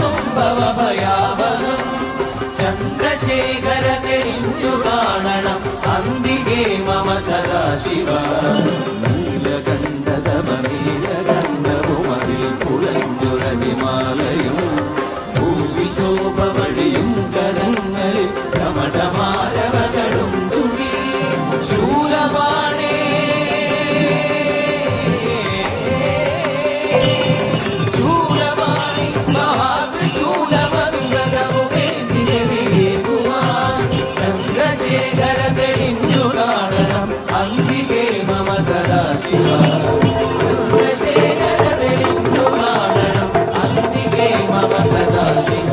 സംഭവ ഭയാവനം ചന്ദ്രശേഖര തെളിഞ്ഞു കാണണം അന്തികേ മമ സദാശിവ చంద్రశేఖరదడించురాడనం అంగికే మమ సదా శివ చంద్రశేఖరదడించురాడనం అంగికే మమ సదా శివ